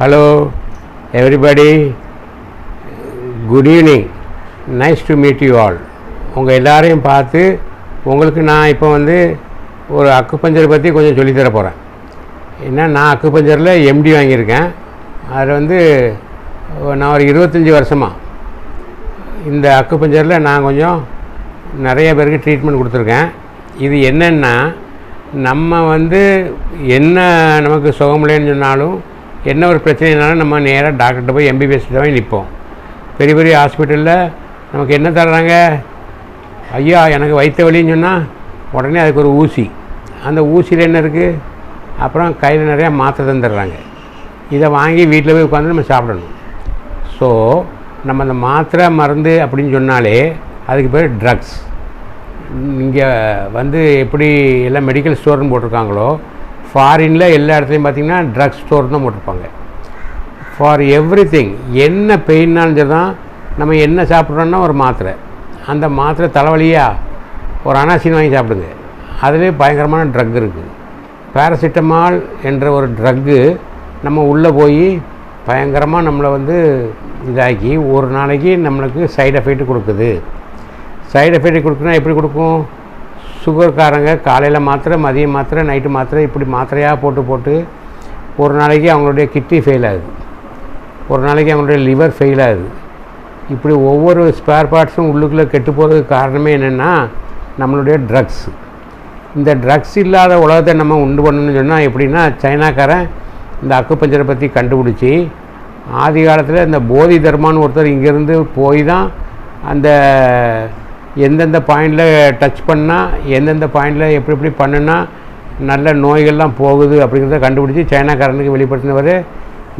Hello everybody good evening nice to meet you all உங்கள் எல்லாரையும் பார்த்து உங்களுக்கு நான் இப்போ வந்து ஒரு அக்குப்பஞ்சரை பற்றி கொஞ்சம் சொல்லித்தர போகிறேன் ஏன்னா நான் அக்குப்பஞ்சரில் எம்டி வாங்கியிருக்கேன். அதில் வந்து நான் ஒரு இருபத்தஞ்சி வருஷமாக இந்த அக்குப்பஞ்சரில் நான் கொஞ்சம் நிறைய பேருக்கு ட்ரீட்மெண்ட் கொடுத்துருக்கேன். இது என்னென்னா நம்ம வந்து என்ன நமக்கு சுகமில்லைன்னு சொன்னாலும் என்ன ஒரு பிரச்சனைனாலும் நம்ம நேராக டாக்டர்கிட்ட போய் எம்பிபிஎஸ் போய் நிற்போம் பெரிய பெரிய ஹாஸ்பிட்டலில் நமக்கு என்ன தர்றாங்க? ஐயா எனக்கு வயிற்று வலின்னு சொன்னால் உடனே அதுக்கு ஒரு ஊசி. அந்த ஊசியில் என்ன இருக்குது அப்புறம் கையில் நிறையா மாத்திரை தந்துடுறாங்க இதை வாங்கி வீட்டில் போய் உட்காந்து நம்ம சாப்பிடணும். ஸோ நம்ம அந்த மாத்திரை மருந்து அப்படின்னு சொன்னாலே அதுக்கு பேர் ட்ரக்ஸ் இங்கே வந்து எப்படி எல்லாம் மெடிக்கல் ஸ்டோர்னு போட்டிருக்காங்களோ ஃபாரினில் எல்லா இடத்துலையும் பார்த்தீங்கன்னா ட்ரக் ஸ்டோர் தான் போட்டிருப்பாங்க. ஃபார் எவ்ரி திங் என்ன பெயின்னாலும் சரி தான் நம்ம என்ன சாப்பிட்றோன்னா ஒரு மாத்திரை. அந்த மாத்திரை தலைவலியாக ஒரு அனாசின் வாங்கி சாப்பிடுங்க. அதுவே பயங்கரமான ட்ரக் இருக்குது பேராசிட்டமால் என்ற ஒரு ட்ரக்கு நம்ம உள்ளே போய் பயங்கரமாக நம்மளை வந்து இதாக்கி ஒரு நாளைக்கு நம்மளுக்கு சைடு எஃபெக்ட் கொடுக்குது. சைடு எஃபெக்ட் கொடுக்குன்னா எப்படி கொடுக்கும்? சுகர்காரங்க காலையில் மாத்திரை மதியம் மாத்திரை நைட்டு மாத்திரை இப்படி மாத்திரையாக போட்டு போட்டு ஒரு நாளைக்கு அவங்களுடைய கிட்னி ஃபெயில் ஆகுது. ஒரு நாளைக்கு அவங்களுடைய லிவர் ஃபெயில் ஆகுது. இப்படி ஒவ்வொரு ஸ்பேர் பார்ட்ஸும் உள்ளுக்குள்ளே கெட்டு போகிறதுக்கு காரணமே என்னென்னா நம்மளுடைய ட்ரக்ஸ் இந்த ட்ரக்ஸ் இல்லாத உலகத்தை நம்ம உண்டு பண்ணணும்னு சொன்னால் எப்படின்னா சைனாக்காரன் இந்த அக்குப்பஞ்சரை பற்றி கண்டுபிடிச்சி ஆதி காலத்தில் இந்த போதி தர்மான்னு ஒருத்தர் இங்கேருந்து போய் தான் அந்த எந்தெந்த பாயிண்டில் டச் பண்ணால் எந்தெந்த பாயிண்டில் எப்படி எப்படி பண்ணுனா நல்ல நோய்கள்லாம் போகுது அப்படிங்கிறத கண்டுபிடிச்சி சைனாக்காரனுக்கு வெளிப்படுத்தினவர்.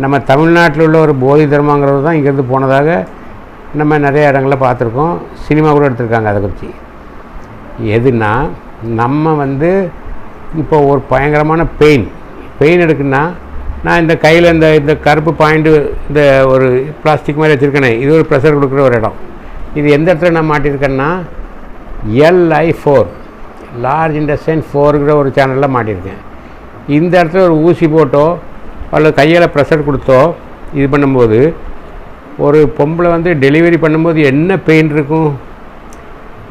நம்ம தமிழ்நாட்டில் உள்ள ஒரு போதி தர்மாங்கிறது தான் இங்கேருந்து போனதாக நம்ம நிறைய இடங்களில் பார்த்துருக்கோம். சினிமா கூட எடுத்திருக்காங்க அதை பற்றி எதுனா நம்ம வந்து இப்போ ஒரு பயங்கரமான பெயின் பெயின் எடுக்குன்னா நான் இந்த கையில் இந்த இந்த கருப்பு பாயிண்ட்டு இந்த ஒரு பிளாஸ்டிக் மாதிரி வச்சுருக்கேனே இது ஒரு ப்ரெஷர் கொடுக்குற ஒரு இடம். இது எந்த இடத்துல நான் மாட்டியிருக்கேன்னா எல்ஐ ஃபோர் லார்ஜ் இண்டஸ்டைன் ஃபோருங்கிற ஒரு சேனலில் மாட்டியிருக்கேன். இந்த இடத்துல ஒரு ஊசி போட்டோ அல்லது கையில் ப்ரெஷர் கொடுத்தோ இது பண்ணும்போது ஒரு பொம்பளை வந்து டெலிவரி பண்ணும்போது என்ன பெயின் இருக்கும்?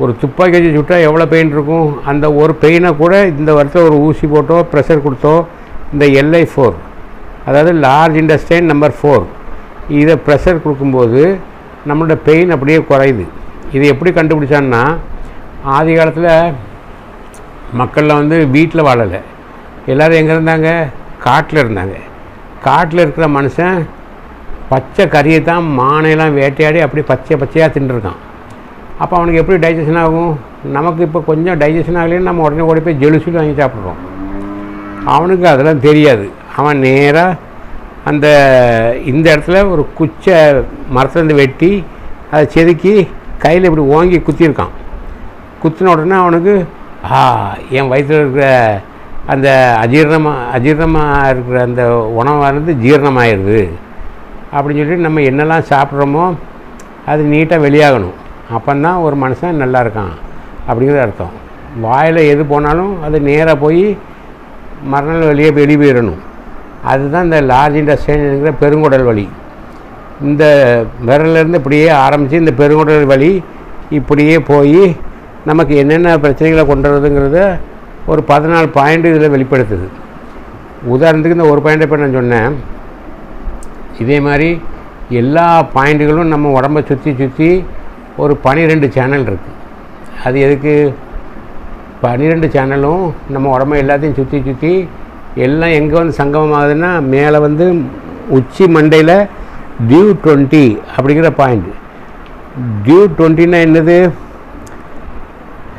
ஒரு துப்பாக்கி வச்சு சுட்டால் எவ்வளோ பெயின் இருக்கும்? அந்த ஒரு பெயினை கூட இந்த வருஷம் ஒரு ஊசி போட்டோ ப்ரெஷர் கொடுத்தோ இந்த எல்ஐ ஃபோர் அதாவது லார்ஜ் இண்டஸ்டைன் நம்பர் ஃபோர் இதை ப்ரெஷர் கொடுக்கும்போது நம்மளோட பெயின் அப்படியே குறையுது. இது எப்படி கண்டுபிடிச்சான்னா ஆதி காலத்தில் மக்கள்லாம் வந்து வீட்டில் வாழலை. எல்லோரும் எங்கே இருந்தாங்க? காட்டில் இருந்தாங்க. காட்டில் இருக்கிற மனுஷன் பச்சை கறியை தான் மானையெல்லாம் வேட்டையாடி அப்படி பச்சை பச்சையாக தின்றுருக்கான் அப்போ அவனுக்கு எப்படி டைஜஷன் ஆகும்? நமக்கு இப்போ கொஞ்சம் டைஜஷன் ஆகலைன்னு நம்ம உடனே ஓடி போய் ஜெலுசில் வாங்கி சாப்பிட்றோம். அவனுக்கு அதெல்லாம் தெரியாது. அவன் நேராக அந்த இந்த இடத்துல ஒரு குச்சை மரத்துலேருந்து வெட்டி அதை செதுக்கி கையில் இப்படி ஓங்கி குத்திருக்கான் குத்தின உடனே அவனுக்கு ஆ என் வயிற்றில் இருக்கிற அந்த அஜீரணமாக அஜீரணமாக இருக்கிற அந்த உணவானது ஜீரணமாயிடுது அப்படின்னு சொல்லிட்டு நம்ம என்னெல்லாம் சாப்பிட்றோமோ அது நீட்டாக வெளியாகணும். அப்போந்தான் ஒரு மனுஷன் நல்லா இருக்கான் அப்படிங்கிற அர்த்தம். வாயில் எது போனாலும் அது நேராக போய் மறுநாள் வெளியே வெளியே போயிடணும். அதுதான் இந்த லார்ஜ் இண்டஸ்ட்ரிங்கிற பெருங்குடல் வலி இந்த விரலேருந்து இப்படியே ஆரம்பித்து இந்த பெருங்குடல் வலி இப்படியே போய் நமக்கு என்னென்ன பிரச்சனைகளை கொண்டு வருதுங்கிறத ஒரு பதினாலு பாயிண்ட் இதில் வெளிப்படுத்துது. உதாரணத்துக்கு இந்த ஒரு பாயிண்ட் இப்போ நான் சொன்னேன். இதே மாதிரி எல்லா பாயிண்ட்டுகளும் நம்ம உடம்பை சுற்றி சுற்றி ஒரு பனிரெண்டு சேனல் இருக்குது அது எதுக்கு? பன்னிரெண்டு சேனலும் நம்ம உடம்பை எல்லாத்தையும் சுற்றி சுற்றி எல்லாம் எங்கே வந்து சங்கமம் ஆகுதுன்னா மேலே வந்து உச்சி மண்டையில் டியூ டுவெண்ட்டி அப்படிங்கிற பாயிண்ட் டியூ டுவெண்ட்டினா என்னது?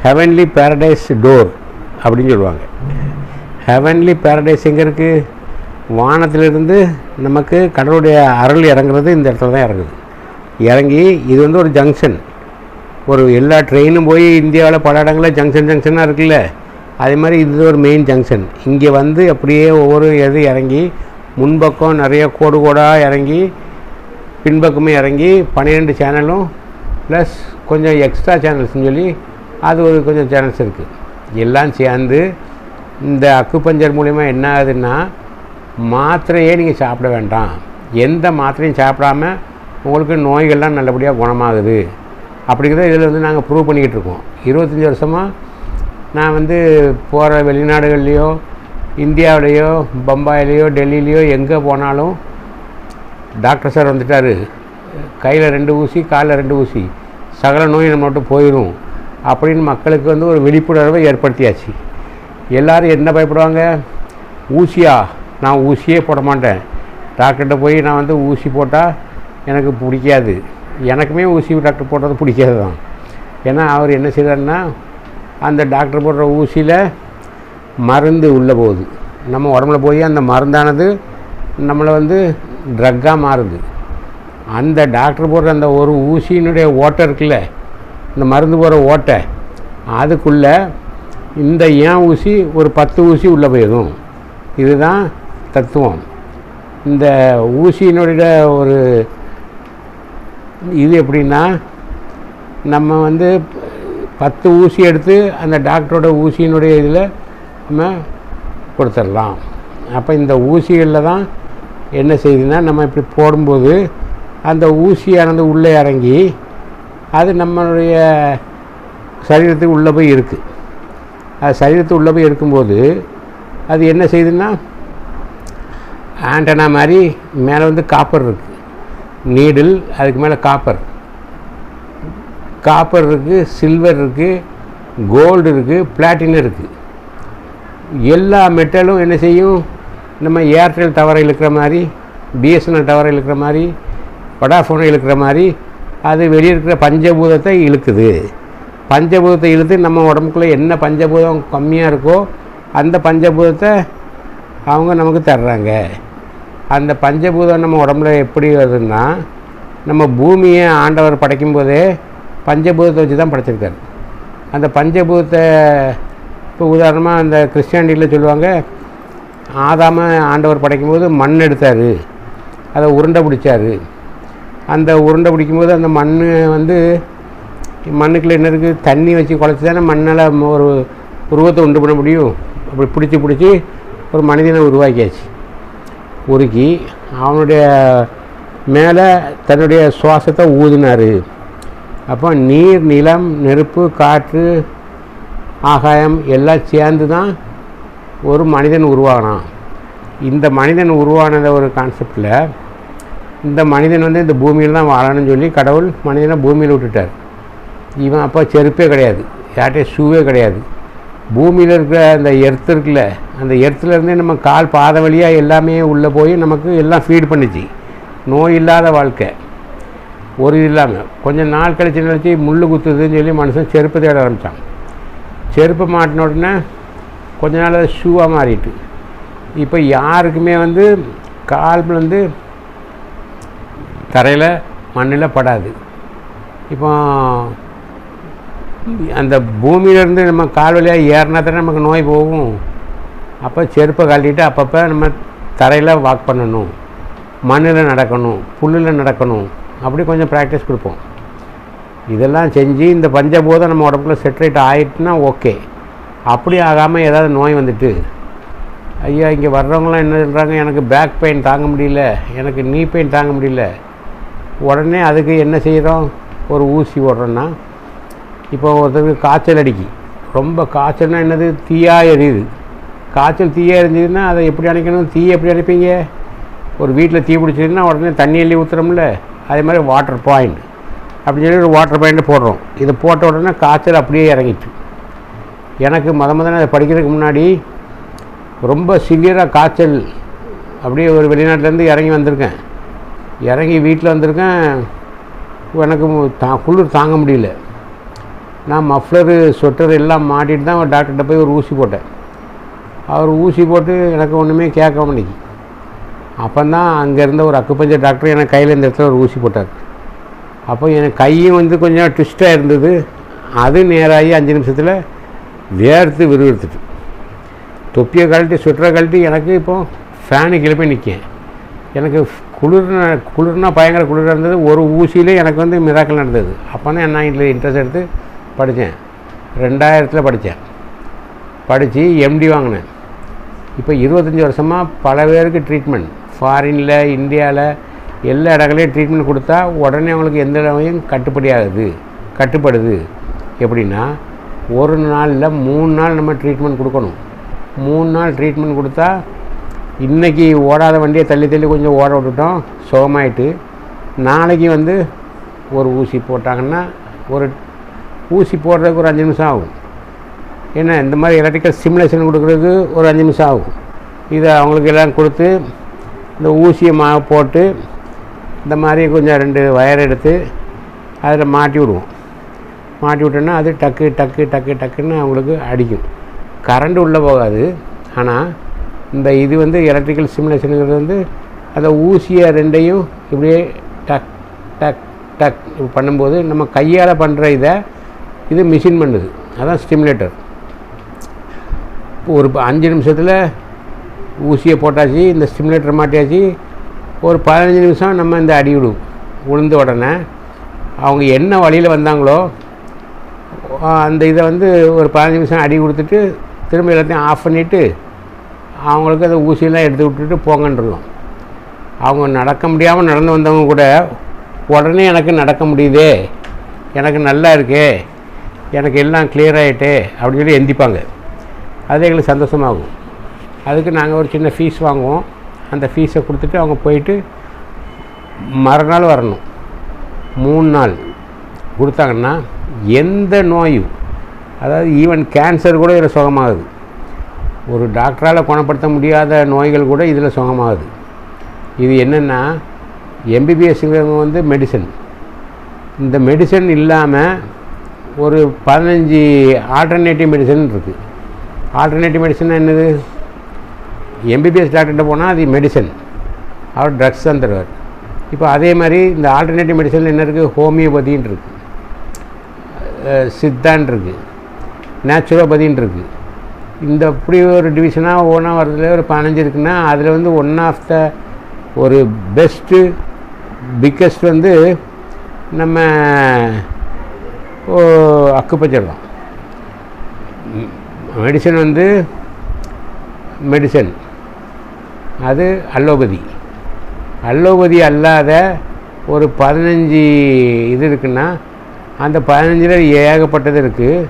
ஹெவன்லி பேரடைஸ் டோர் அப்படின்னு சொல்லுவாங்க. ஹெவன்லி பேரடைஸ் எங்கே இருக்குது வானத்திலிருந்து நமக்கு கடவுளுடைய அருள் இறங்குறது இந்த இடத்துல தான் இறங்குது. இறங்கி இது வந்து ஒரு ஜங்ஷன் ஒரு எல்லா ட்ரெயினும் போய் இந்தியாவில் பல இடங்களில் ஜங்ஷன் ஜங்ஷனாக இருக்குல்ல. அதே மாதிரி இது ஒரு மெயின் ஜங்ஷன் இங்கே வந்து அப்படியே ஒவ்வொரு இது இறங்கி முன்பக்கம் நிறைய கோடு கோடாக இறங்கி பின்பக்கமே இறங்கி பன்னிரெண்டு சேனலும் ப்ளஸ் கொஞ்சம் எக்ஸ்ட்ரா சேனல்ஸ்னு சொல்லி அது ஒரு கொஞ்சம் சேனல்ஸ் இருக்குது எல்லாம் சேர்ந்து இந்த அக்குப்பஞ்சர் மூலிமா என்ன ஆகுதுன்னா மாத்திரையே நீங்கள் சாப்பிட வேண்டாம். எந்த மாத்திரையும் சாப்பிடாம உங்களுக்கு நோய்கள்லாம் நல்லபடியாக குணமாகுது. அப்படிங்கிறத இதில் வந்து நாங்கள் ப்ரூவ் பண்ணிக்கிட்டு இருக்கோம். இருபத்தஞ்சி வருஷமாக நான் வந்து போகிற வெளிநாடுகள்லேயோ இந்தியாவிலேயோ பம்பாயிலேயோ டெல்லியிலையோ எங்கே போனாலும் டாக்டர் சார் வந்துட்டார். கையில் ரெண்டு ஊசி காலில் ரெண்டு ஊசி. சகல நோய் நம்ம மட்டும் போயிடும் அப்படின்னு மக்களுக்கு வந்து ஒரு விழிப்புணர்வை ஏற்படுத்தியாச்சு. எல்லோரும் என்ன பயப்படுவாங்க? ஊசியா? நான் ஊசியே போட மாட்டேன். டாக்டர்கிட்ட போய் நான் வந்து ஊசி போட்டால் எனக்கு பிடிக்காது. எனக்குமே ஊசி டாக்டர் போடுறது பிடிக்காது தான் ஏன்னா அவர் என்ன செய்கிறாருன்னா அந்த டாக்டர் போடுற ஊசியில் மருந்து உள்ளே போகுது. நம்ம உடம்புல போய் அந்த மருந்தானது நம்மளை வந்து ட்ரக்காக மாறுது. அந்த டாக்டர் போடுற அந்த ஒரு ஊசியினுடைய ஓட்டை இருக்குல்ல இந்த மருந்து போடுற ஓட்டை அதுக்குள்ளே இந்த ஏன் ஊசி ஒரு பத்து ஊசி உள்ளே போயிடும்? இதுதான் தத்துவம். இந்த ஊசியினுடைய ஒரு இது எப்படின்னா நம்ம வந்து பத்து ஊசி எடுத்து அந்த டாக்டரோட ஊசியினுடைய இதில் நம்ம கொடுத்துடலாம். அப்போ இந்த ஊசிகளில் தான் என்ன செய்யுதுன்னா நம்ம இப்படி போடும்போது அந்த ஊசியானது உள்ளே இறங்கி அது நம்மளுடைய சரீரத்துக்கு உள்ளே போய் இருக்குது அது சரீரத்துக்கு உள்ளே போய் இருக்கும்போது அது என்ன செய்யுதுன்னா ஆண்டனா மாதிரி மேலே வந்து காப்பர் இருக்குது நீடில் அதுக்கு மேலே காப்பர். காப்பர் இருக்குது சில்வர் இருக்குது கோல்டு இருக்குது பிளாட்டினம் இருக்குது எல்லா மெட்டலும் என்ன செய்யும்? நம்ம ஏர்டெல் டவரை இழுக்கிற மாதிரி பிஎஸ்என்எல் டவரை இழுக்கிற மாதிரி வடாஃபோனை இழுக்கிற மாதிரி அது வெளியே இருக்கிற பஞ்சபூதத்தை இழுக்குது. பஞ்சபூதத்தை இழுத்து நம்ம உடம்புக்குள்ளே என்ன பஞ்சபூதம் கம்மியாக இருக்கோ அந்த பஞ்சபூதத்தை அவங்க நமக்கு தர்றாங்க. அந்த பஞ்சபூதம் நம்ம உடம்புல எப்படி வருதுன்னா நம்ம பூமியை ஆண்டவர் படைக்கும்போதே பஞ்சபூதத்தை வச்சு தான் படைச்சிருக்காரு. அந்த பஞ்சபூதத்தை இப்போ உதாரணமாக அந்த கிறிஸ்டியானிட்டியில் சொல்லுவாங்க ஆதாம ஆண்டவர் படைக்கும்போது மண் எடுத்தார். அதை உருண்டை பிடிச்சாரு. அந்த உருண்டை பிடிக்கும்போது அந்த மண் வந்து மண்ணுக்குள்ளே என்ன இருக்குது தண்ணி வச்சு குழச்சி தானே மண்ணால் ஒரு உருவத்தை உண்டு பண்ண முடியும். அப்படி பிடிச்சி பிடிச்சி ஒரு மனிதனை உருவாக்கியாச்சு. உருக்கி அவனுடைய மேலே தன்னுடைய சுவாசத்தை ஊதினார். அப்போ நீர் நிலம் நெருப்பு காற்று ஆகாயம் எல்லாம் சேர்ந்து தான் ஒரு மனிதன் உருவாகினான் இந்த மனிதன் உருவானத ஒரு கான்செப்டில் இந்த மனிதன் வந்து இந்த பூமியில் தான் வாழணும்னு சொல்லி கடவுள் மனிதனை பூமியில் விட்டுட்டார். இவன் அப்போ செருப்பே கிடையாது. யார்கிட்டயும் ஷூவே கிடையாது. பூமியில் இருக்கிற அந்த எர்த்து இருக்குல்ல அந்த எர்த்துலேருந்தே நம்ம கால் பாத வழியாக எல்லாமே உள்ளே போய் நமக்கு எல்லாம் ஃபீட் பண்ணுச்சு. நோய் இல்லாத வாழ்க்கை. ஒரு இது இல்லாமல் கொஞ்சம் நாள் கழிச்சு நினச்சி முள் குத்துதுன்னு சொல்லி மனுஷன் செருப்பு தேட ஆரம்பித்தான் செருப்பு மாட்டின உடனே கொஞ்ச நாள் அது ஷூவாக மாறிட்டு. இப்போ யாருக்குமே வந்து கால் வந்து தரையில் மண்ணில் படாது. இப்போ அந்த பூமியிலேருந்து நம்ம கால் வழியாக ஏறினா தானே நமக்கு நோய் போகும். அப்போ செருப்பை கழட்டிட்டு அப்பப்போ நம்ம தரையில் வாக் பண்ணணும். மண்ணில் நடக்கணும் புல்லில் நடக்கணும். அப்படி கொஞ்சம் ப்ராக்டிஸ் கொடுப்போம். இதெல்லாம் செஞ்சு இந்த பஞ்சபூதம் நம்ம உடம்புல செட்ரேட் ஆகிட்டுனா ஓகே அப்படி ஆகாமல் ஏதாவது நோய் வந்துட்டு ஐயா இங்கே வர்றவங்களாம் என்ன சொல்கிறாங்க எனக்கு பேக் பெயின் தாங்க முடியல. எனக்கு நீ பெயின் தாங்க முடியல. உடனே அதுக்கு என்ன செய்கிறோம் ஒரு ஊசி போடுறோன்னா இப்போ ஒருத்தருக்கு காய்ச்சல் அடிக்கி. ரொம்ப காய்ச்சல்னா என்னது? தீயா எரியுது. காய்ச்சல் தீயா எரிஞ்சதுன்னா அதை எப்படி அணைக்கணும்? தீ எப்படி அணைப்பீங்க? ஒரு வீட்டில் தீ பிடிச்சதுன்னா உடனே தண்ணி அள்ளி ஊற்றுறோம்ல அதே மாதிரி வாட்டர் பாயிண்ட் அப்படின்னு சொல்லி ஒரு வாட்டர் பாயிண்ட் போடுறோம். இதை போட்ட உடனே காய்ச்சல் அப்படியே இறங்கிச்சு எனக்கு மத மதன அதை படிக்கிறதுக்கு முன்னாடி ரொம்ப சிவியராக காய்ச்சல் அப்படியே ஒரு வெளிநாட்டிலேருந்து இறங்கி வந்திருக்கேன். இறங்கி வீட்டில் வந்திருக்கேன். எனக்கு தா குளிர் தாங்க முடியல. நான் மஃப்ளரு ஸ்வெட்டர் எல்லாம் மாட்டிட்டு தான் டாக்டர்கிட்ட போய் ஒரு ஊசி போட்டேன். அவர் ஊசி போட்டு எனக்கு ஒன்றுமே கேட்க முடியும் அப்போ தான் அங்கே இருந்த ஒரு அக்குப்பஞ்ச டாக்டர் எனக்கு கையில் இந்த இடத்துல ஒரு ஊசி போட்டார். அப்போ எனக்கு கையும் வந்து கொஞ்சம் ட்விஸ்ட்டாக இருந்தது. அது நேராகி அஞ்சு நிமிஷத்தில் வேர்த்து விறுவிறுத்துட்டு. தொப்பியை கழட்டி சுற்றுற கழட்டி எனக்கு இப்போ ஃபேனு கீழே போய் நிற்கேன் எனக்கு குளிர்னா குளிர்னா பயங்கர குளிராக இருந்தது. ஒரு ஊசியிலே எனக்கு வந்து மிராக்கள் நடந்தது. அப்போ தான் நான் இதில் இன்ட்ரெஸ்ட் எடுத்து படித்தேன். ரெண்டாயிரத்தில் படித்தேன். படித்து எம்டி வாங்கினேன். இப்போ இருபத்தஞ்சி வருஷமாக பல பேருக்கு ட்ரீட்மெண்ட் ஃபாரினில் இந்தியாவில் எல்லா இடங்களையும் ட்ரீட்மெண்ட் கொடுத்தா உடனே அவங்களுக்கு எந்த நோயும் கட்டுப்படி ஆகுது கட்டுப்படுது. எப்படின்னா ஒரு நாளில் மூணு நாள் நம்ம ட்ரீட்மெண்ட் கொடுக்கணும். மூணு நாள் ட்ரீட்மெண்ட் கொடுத்தா இன்றைக்கி ஓடாத வண்டியை தள்ளி தள்ளி கொஞ்சம் ஓட விட்டுட்டோம் சுகமாயிட்டு நாளைக்கு வந்து ஒரு ஊசி போட்டாங்கன்னா ஒரு ஊசி போடுறதுக்கு ஒரு அஞ்சு நிமிஷம் ஆகும். ஏன்னா இந்த மாதிரி எலக்ட்ரிக்கல் சிமுலேஷன் கொடுக்குறதுக்கு ஒரு அஞ்சு நிமிஷம் ஆகும். இதை அவங்களுக்கு எல்லாம் கொடுத்து இந்த ஊசியை மா போட்டு இந்த மாதிரி கொஞ்சம் ரெண்டு வயர் எடுத்து அதில் மாட்டி விடுவோம். மாட்டி விட்டோன்னா அது டக்கு டக்கு டக்கு டக்குன்னு அவங்களுக்கு அடிக்கும். கரண்ட் உள்ளே போகாது. ஆனால் இந்த இது வந்து எலக்ட்ரிக்கல் சிமுலேஷனுங்கிறது வந்து அந்த ஊசியை ரெண்டையும் இப்படியே டக் டக் டக் பண்ணும்போது நம்ம கையால் பண்ணுற இதை இது மிஷின் பண்ணுது. அதான் ஸ்டிமுலேட்டர் ஒரு ப- அஞ்சு நிமிஷத்தில் ஊசியை போட்டாச்சு இந்த ஸ்டிமுலேட்டர் மாட்டியாச்சு. ஒரு பதினஞ்சு நிமிஷம் நம்ம இந்த அடி விடுவோம் உளுந்த உடனே. அவங்க என்ன வழியில் வந்தாங்களோ அந்த இதை வந்து ஒரு பதினஞ்சு நிமிஷம் அடி கொடுத்துட்டு திரும்ப எல்லாத்தையும் ஆஃப் பண்ணிவிட்டு அவங்களுக்கு அந்த ஊசியெல்லாம் எடுத்து விட்டுட்டு போங்கன்றோம் அவங்க நடக்க முடியாமல் நடந்து வந்தவங்க கூட உடனே எனக்கு நடக்க முடியுதே எனக்கு நல்லா இருக்கே எனக்கு எல்லாம் கிளியர் ஆகிட்டு அப்படின்னு சொல்லி எந்திப்பாங்க. அது எங்களுக்கு சந்தோஷமாகும். அதுக்கு நாங்கள் ஒரு சின்ன ஃபீஸ் வாங்குவோம். அந்த ஃபீஸை கொடுத்துட்டு அவங்க போயிட்டு மறுநாள் வரணும். மூணு நாள் கொடுத்தாங்கன்னா எந்த நோயும் அதாவது ஈவன் கேன்சர் கூட இதில் சுகமாகுது. ஒரு டாக்டரால் குணப்படுத்த முடியாத நோய்கள் கூட இதில் சுகமாகுது. இது என்னென்னா எம்பிபிஎஸ்ங்கிறவங்க வந்து மெடிசன் இந்த மெடிசன் இல்லாமல் ஒரு பதினஞ்சு ஆல்டர்னேட்டிவ் மெடிசன் இருக்குது ஆல்டர்னேட்டிவ் மெடிசன் என்னது? எம்பிபிஎஸ் டாக்டர்கிட்ட போனால் அது மெடிசன் அவர் ட்ரக்ஸ் தான் தருவார். இப்போ அதே மாதிரி இந்த ஆல்டர்னேட்டிவ் மெடிசனில் என்ன இருக்குது ஹோமியோபதின்னு இருக்குது சித்தான் இருக்குது நேச்சுரோபதின்னு இருக்குது இந்த இப்படி ஒரு டிவிஷனாக ஒன்றா வரதுல ஒரு பதினஞ்சு இருக்குன்னா அதில் வந்து ஒன் ஆஃப் த ஒரு பெஸ்ட்டு பிக்கஸ்ட் வந்து நம்ம ஓ அக்குப்பச்சர் தான். மெடிசன் வந்து மெடிசன் அது அல்லோபதி. அல்லோபதி அல்லாத ஒரு பதினஞ்சு இது இருக்குன்னா அந்த பதினஞ்சில் ஏகப்பட்டது இருக்குது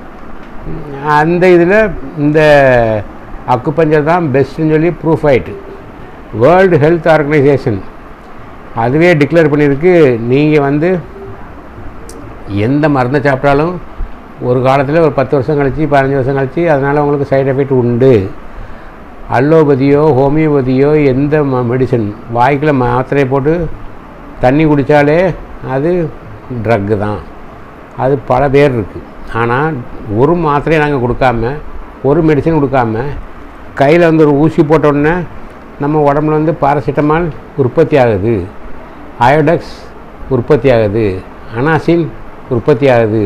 அந்த இதில் இந்த அக்குப்பஞ்சர் தான் பெஸ்ட்டுன்னு சொல்லி ப்ரூஃப் ஆயிட்டு. வேர்ல்டு ஹெல்த் ஆர்கனைசேஷன் அதுவே டிக்ளேர் பண்ணியிருக்கு. நீங்கள் வந்து எந்த மருந்தை சாப்பிட்டாலும் ஒரு காலத்தில் ஒரு பத்து வருஷம் கழிச்சு பதினஞ்சு வருஷம் கழிச்சு அதனால் உங்களுக்கு சைடு எஃபெக்ட் உண்டு. அலோபதியோ ஹோமியோபதியோ எந்த ம மெடிசன் வாய்க்கில் மாத்திரையை போட்டு தண்ணி குடித்தாலே அது ட்ரக்கு தான். அது பல பேர் இருக்குது ஆனால் ஒரு மாத்திரையை நாங்கள் கொடுக்காம ஒரு மெடிசன் கொடுக்காம கையில் வந்து ஒரு ஊசி போட்டோடனே நம்ம உடம்புல வந்து பாராசிட்டமால் உற்பத்தி ஆகுது. அயோடெக்ஸ் உற்பத்தி ஆகுது. அனாசின் உற்பத்தி ஆகுது.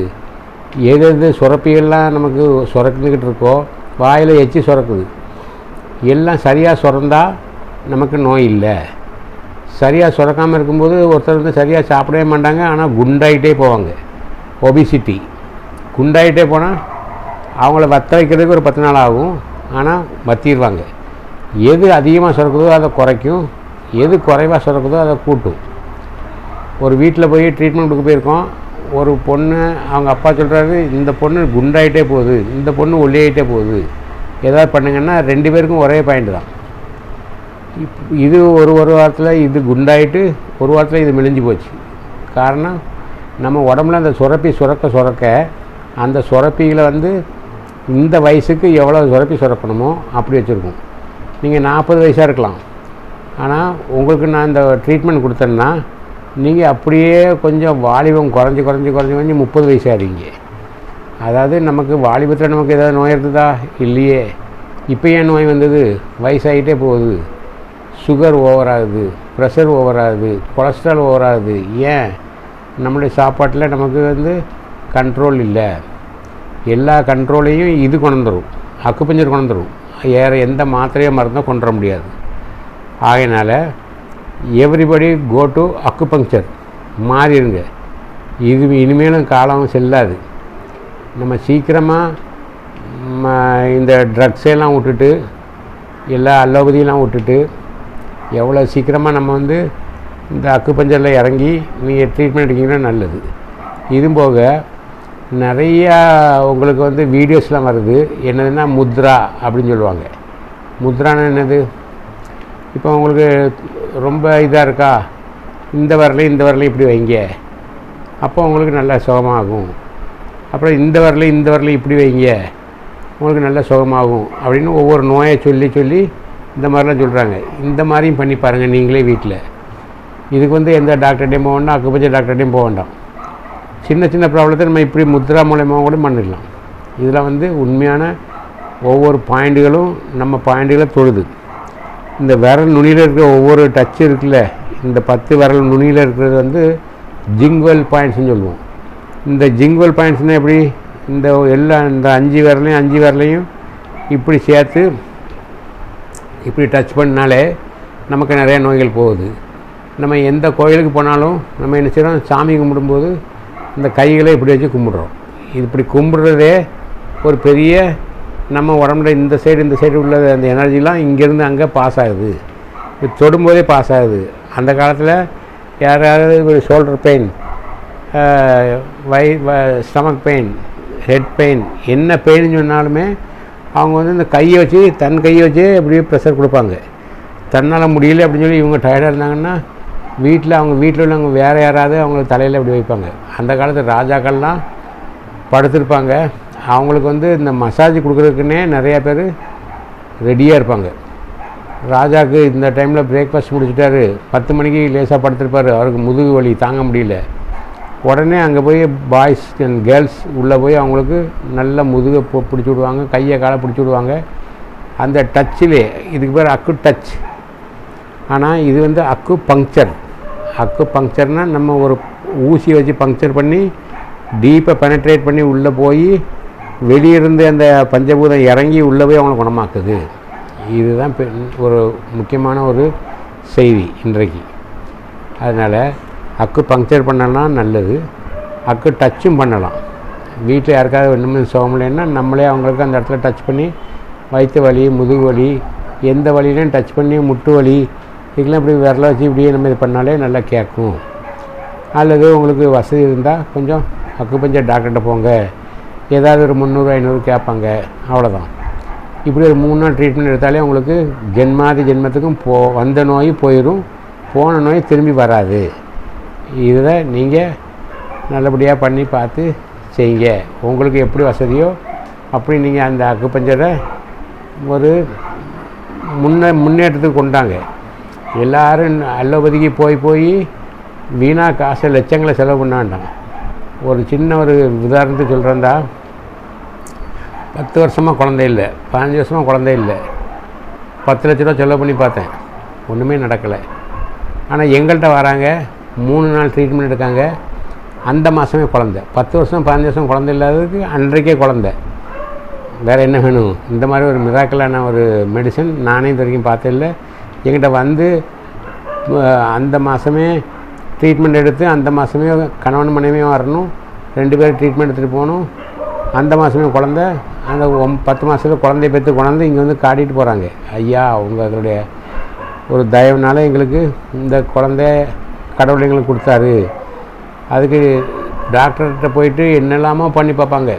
எது எது சுரப்பிகள்லாம் நமக்கு சுரந்துக்கிட்டு இருக்கோ வாயில் எச்சி சுரக்குது. எல்லாம் சரியாக சுரந்தா நமக்கு நோய் இல்லை. சரியாக சுரக்காமல் இருக்கும்போது ஒருத்தர் வந்து சரியாக சாப்பிடவே மாட்டாங்க ஆனால் குண்டாயிட்டே போவாங்க. ஒபிசிட்டி குண்டாயிட்டே போனால் அவங்கள வத்த வைக்கிறதுக்கு ஒரு பத்து நாள் ஆகும் ஆனால் வத்திடுவாங்க எது அதிகமாக சுரக்குதோ அதை குறைக்கும் எது குறைவாக சுரக்குதோ அதை கூட்டும். ஒரு வீட்டில் போய் ட்ரீட்மெண்ட் கொடுக்க போயிருக்கோம் ஒரு பொண்ணு அவங்க அப்பா சொல்கிறாரு இந்த பொண்ணு குண்டாயிட்டே போகுது இந்த பொண்ணு ஒல்லியாயிட்டே போகுது. ஏதாவது பண்ணுங்கன்னா ரெண்டு பேருக்கும் ஒரே பாயிண்ட் தான். இப் இது ஒரு ஒரு வாரத்தில் இது குண்டாயிட்டு ஒரு வாரத்தில் இது மெலிஞ்சு போச்சு. காரணம் நம்ம உடம்புல அந்த சுரப்பி சுரக்க சுரக்க அந்த சுரப்பிகளை வந்து இந்த வயசுக்கு எவ்வளோ சுரப்பி சுரக்கணுமோ அப்படி வச்சுருக்கோம். நீங்கள் நாற்பது வயசாக இருக்கலாம். ஆனால் உங்களுக்கு நான் இந்த ட்ரீட்மெண்ட் கொடுத்தேன்னா நீங்கள் அப்படியே கொஞ்சம் வாலிபம் குறைஞ்சி குறைஞ்சி குறைஞ்சி குறைஞ்சி முப்பது வயசாகிறீங்க அதாவது நமக்கு வாலிபத்தில் நமக்கு ஏதாவது நோய் இருந்ததா? இல்லையே. இப்போ ஏன் நோய் வந்தது? வயசாகிட்டே போகுது. சுகர் ஓவர் ஆகுது. ப்ரெஷர் ஓவர் ஆகுது. கொலஸ்ட்ரால் ஓவர் ஆகுது. ஏன்? நம்மளுடைய சாப்பாட்டில் நமக்கு வந்து கண்ட்ரோல் இல்லை. எல்லா கண்ட்ரோலையும் இது கொண்டுரும் அக்குப்பஞ்சர் கொண்டுரும் வேறு எந்த மாத்திரையோ மருந்தோ கொண்டு வர முடியாது. ஆகையினால் எவ்ரிபடி கோ டு அக்குபங்க்சர் மாறிடுங்க. இது இனிமேலும் காலம் செல்லாது. நம்ம சீக்கிரமாக நம்ம இந்த ட்ரக்ஸெல்லாம் விட்டுட்டு எல்லா அல்லோபதியெல்லாம் விட்டுட்டு எவ்வளோ சீக்கிரமாக நம்ம வந்து இந்த அக்குப்பஞ்சரில் இறங்கி நீங்கள் ட்ரீட்மெண்ட் எடுக்கிங்கன்னா நல்லது. இதுவும் போக நிறையா உங்களுக்கு வந்து வீடியோஸ்லாம் வருது. என்னதுன்னா முத்ரா அப்படின்னு சொல்லுவாங்க. முத்ரான்னா என்னது? இப்போ உங்களுக்கு ரொம்ப இதாக இருக்கா? இந்த வரலையும் இந்த வரலையும் இப்படி வைங்க. அப்போ உங்களுக்கு நல்லா சுகமாகும். அப்புறம் இந்த வரல இந்த வரல இப்படி வைங்க. உங்களுக்கு நல்ல சுகமாகும் அப்படின்னு ஒவ்வொரு நோயை சொல்லி சொல்லி இந்த மாதிரிலாம் சொல்கிறாங்க இந்த மாதிரியும் பண்ணி பாருங்கள் நீங்களே வீட்டில் இதுக்கு வந்து எந்த டாக்டர்டையும் போக வேண்டாம் அக்குபட்ச டாக்டர்டையும் போக வேண்டாம். சின்ன சின்ன ப்ராப்ளத்தை நம்ம இப்படி முத்ரா மூலயமாக கூட பண்ணிடலாம். இதெல்லாம் வந்து உண்மையான ஒவ்வொரு பாயிண்ட்டுகளும் நம்ம பாயிண்ட்டுகளை தொழுது இந்த விரல் நுனியில் இருக்கிற ஒவ்வொரு டச் இருக்குல்ல இந்த பத்து விரல் நுனியில் இருக்கிறது வந்து ஜிங்வல் பாயிண்ட்ஸ்னு சொல்லுவோம். இந்த ஜிங்குவல் பாயிண்ட்ஸ்னால் எப்படி? இந்த எல்லா இந்த அஞ்சு விரலையும் அஞ்சு விரலையும் இப்படி சேர்த்து இப்படி டச் பண்ணாலே நமக்கு நிறைய நோய்கள் போகுது. நம்ம எந்த கோயிலுக்கு போனாலும் நம்ம என்ன செய்கிறோம் சாமி கும்பிடும்போது இந்த கைகளை இப்படி வச்சு கும்பிடுறோம். இது இப்படி கும்பிடுறதே ஒரு பெரிய நம்ம உடம்புல இந்த சைடு இந்த சைடு உள்ள அந்த எனர்ஜிலாம் இங்கேருந்து அங்கே பாஸ் ஆகுது. தொடும்போதே பாஸ் ஆகுது. அந்த காலத்தில் யாராவது ஒரு ஷோல்டர் பெயின் வை ஸ்டமக் பெயின் ஹெட் பெயின் என்ன பெயின் சொன்னாலுமே அவங்க வந்து இந்த கையை வச்சு தன் கையை வச்சு அப்படியே ப்ரெஷர் கொடுப்பாங்க. தன்னால் முடியல அப்படின்னு சொல்லி இவங்க டயர்டாக இருந்தாங்கன்னா வீட்டில் அவங்க வீட்டில் உள்ளவங்க வேறு யாராவது அவங்க தலையில் அப்படி வைப்பாங்க. அந்த காலத்து ராஜாக்கள்லாம் படுத்திருப்பாங்க. அவங்களுக்கு வந்து இந்த மசாஜ் கொடுக்குறதுக்குன்னே நிறையா பேர் ரெடியாக இருப்பாங்க. ராஜாவுக்கு இந்த டைமில் பிரேக்ஃபாஸ்ட் முடிச்சிட்டாரு. பத்து மணிக்கு லேசாக படுத்திருப்பார். அவருக்கு முதுகு வலி தாங்க முடியல. உடனே அங்கே போய் பாய்ஸ் அண்ட் கேர்ள்ஸ் உள்ளே போய் அவங்களுக்கு நல்ல முதுகை பிடிச்சி விடுவாங்க கையை காலை பிடிச்சி விடுவாங்க. அந்த டச்சிலே இதுக்கு பேர் அக்கு டச் ஆனால் இது வந்து அக்கு பங்க்சர் அக்கு பங்க்சர்னால் நம்ம ஒரு ஊசி வச்சு பங்க்சர் பண்ணி டீப்பை பெனட்ரேட் பண்ணி உள்ளே போய் வெளியிருந்து அந்த பஞ்சபூதம் இறங்கி உள்ளே போய் அவங்களை குணமாக்குது. இதுதான் ஒரு முக்கியமான ஒரு செய்தி இன்றைக்கு. அதனால் அக்கு பங்க்சர் பண்ணலாம் நல்லது. அக்கு டச்சும் பண்ணலாம். வீட்டில் யாருக்காவது ஒன்றுமே சுகமில்லைன்னா நம்மளே அவங்களுக்கு அந்த இடத்துல டச் பண்ணி வயிற்று வலி முதுகு வலி எந்த வலியிலையும் டச் பண்ணி முட்டு வலி இதுக்கெல்லாம் இப்படி விரல வச்சு இப்படியே நம்ம இது பண்ணாலே நல்லா கேட்கும். அல்லது உங்களுக்கு வசதி இருந்தால் கொஞ்சம் அக்கு அக்குப்பஞ்சர் டாக்டர்கிட்ட போங்க. ஏதாவது ஒரு முந்நூறு ஐநூறு கேட்பாங்க. அவ்வளோதான் இப்படி ஒரு மூணு நாள் ட்ரீட்மெண்ட் எடுத்தாலே உங்களுக்கு ஜென்மாதி ஜென்மத்துக்கும் போ வந்த நோய் போயிடும் போன நோய் திரும்பி வராது. இதை நீங்கள் நல்லபடியாக பண்ணி பார்த்து செய்யுங்க. உங்களுக்கு எப்படி வசதியோ அப்படி நீங்கள் அந்த அக்குப்பஞ்சரை ஒரு முன்ன முன்னேற்றத்துக்கு கொண்டாங்க. எல்லோரும் அல்லோபதிக்கு போய் போய் வீணாக காசை லட்சங்களை செலவு பண்ண வேண்டாம் ஒரு சின்ன ஒரு உதாரணத்துக்கு சொல்கிறேன்டா பத்து வருஷமாக குழந்தை இல்லை. பதினஞ்சு வருஷமாக குழந்தை இல்லை. பத்து லட்ச ரூபா செலவு பண்ணி பார்த்தேன். ஒன்றுமே நடக்கலை. ஆனால் எங்கள்கிட்ட வராங்க. மூணு நாள் ட்ரீட்மெண்ட் எடுக்காங்க. அந்த மாதமே குழந்தை. பத்து வருஷம் பதினஞ்சு வருஷம் குழந்தை இல்லாததுக்கு அன்றைக்கே குழந்தை. வேறு என்ன வேணும்? இந்த மாதிரி ஒரு மிராக்கலான ஒரு மெடிசன் நானே இது வரைக்கும் பார்த்ததில்ல. எங்கிட்ட வந்து அந்த மாதமே ட்ரீட்மெண்ட் எடுத்து அந்த மாதமே கணவன் மனைவியும் வரணும். ரெண்டு பேரும் ட்ரீட்மெண்ட் எடுத்துகிட்டு போகணும். அந்த மாதமே குழந்த. அந்த பத்து மாதத்தில் குழந்தைய பெற்று குழந்தை இங்கே வந்து காட்டிட்டு போகிறாங்க ஐயா உங்களுடைய ஒரு தயவுனால எங்களுக்கு இந்த குழந்தை கடவுள் எங்களுக்கு கொடுத்தாரு. அதுக்கு டாக்டர்கிட்ட போயிட்டு என்னெல்லாமோ பண்ணி பார்ப்பாங்க.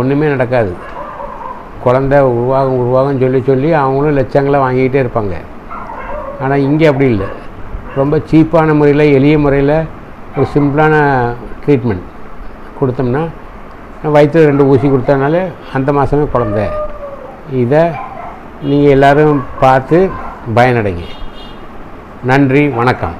ஒன்றுமே நடக்காது. குழந்தை உருவாகும் உருவாகும் சொல்லி சொல்லி அவங்களும் லட்சங்களை வாங்கிக்கிட்டே இருப்பாங்க. ஆனால் இங்கே அப்படி இல்லை. ரொம்ப சீப்பான முறையில் எளிய முறையில் ஒரு சிம்பிளான ட்ரீட்மெண்ட் கொடுத்தோம்னா வயிற்றில் ரெண்டு ஊசி கொடுத்தனால அந்த மாதமே குழந்த. இதை நீங்கள் எல்லோரும் பார்த்து பயனடைங்க. நன்றி வணக்கம்.